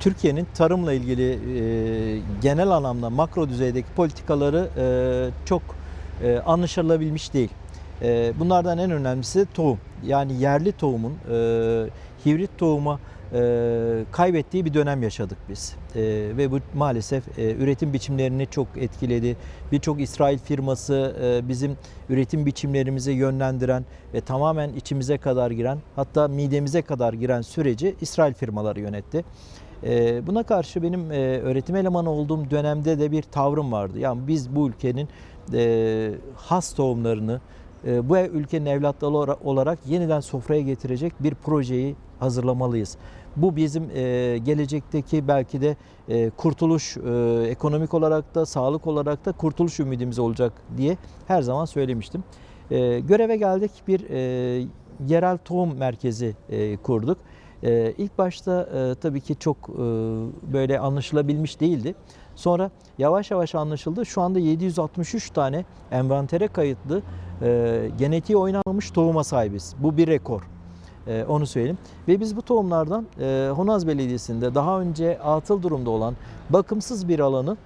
Türkiye'nin tarımla ilgili e, genel anlamda makro düzeydeki politikaları e, çok e, anlaşılabilmiş değil. E, bunlardan en önemlisi tohum. Yani yerli tohumun e, hibrit tohuma e, kaybettiği bir dönem yaşadık biz. E, ve bu maalesef e, üretim biçimlerini çok etkiledi. Birçok İsrail firması e, bizim üretim biçimlerimizi yönlendiren ve tamamen içimize kadar giren hatta midemize kadar giren süreci İsrail firmaları yönetti. E, Buna karşı benim e, öğretim elemanı olduğum dönemde de bir tavrım vardı. Yani biz bu ülkenin e, has tohumlarını bu ülkenin evlatları ola- olarak yeniden sofraya getirecek bir projeyi hazırlamalıyız. Bu bizim e, gelecekteki belki de e, kurtuluş e, ekonomik olarak da sağlık olarak da kurtuluş ümidimiz olacak diye her zaman söylemiştim. Göreve geldik bir yerel tohum merkezi kurduk. E, ilk başta e, tabii ki çok e, böyle anlaşılabilmiş değildi. Sonra yavaş yavaş anlaşıldı. Şu anda 763 tane envantere kayıtlı e, genetiği oynanmamış tohuma sahibiz. Bu bir rekor. Onu söyleyeyim. Ve biz bu tohumlardan e, Honaz Belediyesi'nde daha önce atıl durumda olan bakımsız bir alanı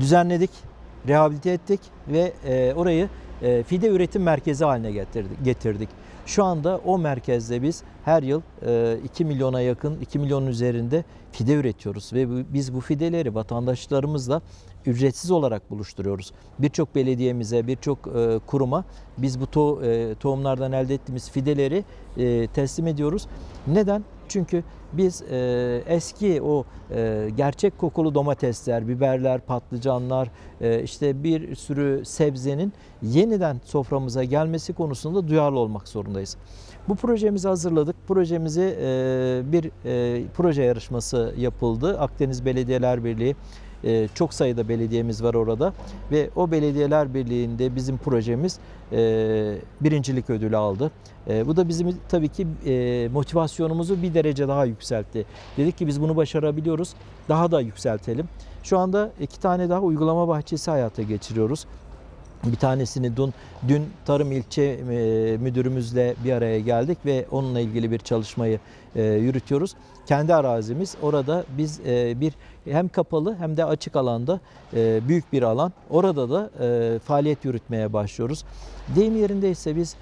düzenledik, rehabilite ettik ve orayı fide üretim merkezi haline getirdik. Şu anda o merkezde biz her yıl e, 2 milyona yakın, 2 milyonun üzerinde fide üretiyoruz ve biz bu fideleri vatandaşlarımızla ücretsiz olarak buluşturuyoruz. Birçok belediyemize, birçok e, kuruma biz bu e, tohumlardan elde ettiğimiz fideleri e, teslim ediyoruz. Neden? Çünkü biz e, eski o e, gerçek kokulu domatesler, biberler, patlıcanlar, e, işte bir sürü sebzenin yeniden soframıza gelmesi konusunda duyarlı olmak zorundayız. Bu projemizi hazırladık. Projemizi e, bir e, proje yarışması yapıldı. Akdeniz Belediyeler Birliği e, çok sayıda belediyemiz var orada ve o belediyeler birliğinde bizim projemiz e, birincilik ödülü aldı. E, bu da bizim tabii ki e, motivasyonumuzu bir derece daha yükseltti. Dedik ki biz bunu başarabiliyoruz, daha da yükseltelim. Şu anda iki tane daha uygulama bahçesi hayata geçiriyoruz. Bir tanesini dün, dün tarım ilçe e, müdürümüzle bir araya geldik ve onunla ilgili bir çalışmayı e, yürütüyoruz. Kendi arazimiz orada biz e, bir hem kapalı hem de açık alanda büyük bir alan. Orada da faaliyet yürütmeye başlıyoruz. Deyim yerindeyse biz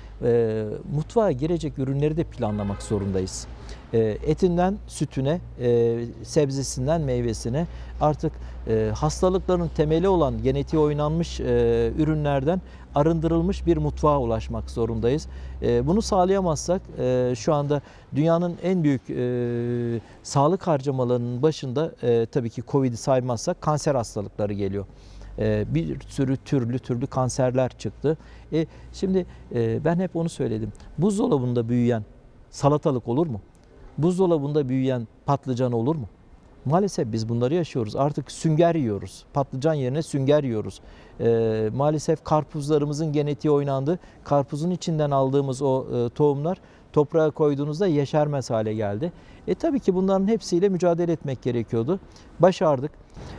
mutfağa girecek ürünleri de planlamak zorundayız. E, etinden sütüne, e, sebzesinden meyvesine artık e, hastalıkların temeli olan genetiği oynanmış e, ürünlerden arındırılmış bir mutfağa ulaşmak zorundayız. Bunu sağlayamazsak şu anda dünyanın en büyük sağlık harcamalarının başında tabii ki Covid'i saymazsak kanser hastalıkları geliyor. Bir sürü türlü türlü kanserler çıktı. Şimdi ben hep onu söyledim. Buzdolabında büyüyen salatalık olur mu? Buzdolabında büyüyen patlıcan olur mu? Maalesef biz bunları yaşıyoruz. Artık sünger yiyoruz. Patlıcan yerine sünger yiyoruz. Ee, maalesef karpuzlarımızın genetiği oynandı. Karpuzun içinden aldığımız o e, tohumlar toprağa koyduğunuzda yeşermez hale geldi. E tabii ki bunların hepsiyle mücadele etmek gerekiyordu. Başardık.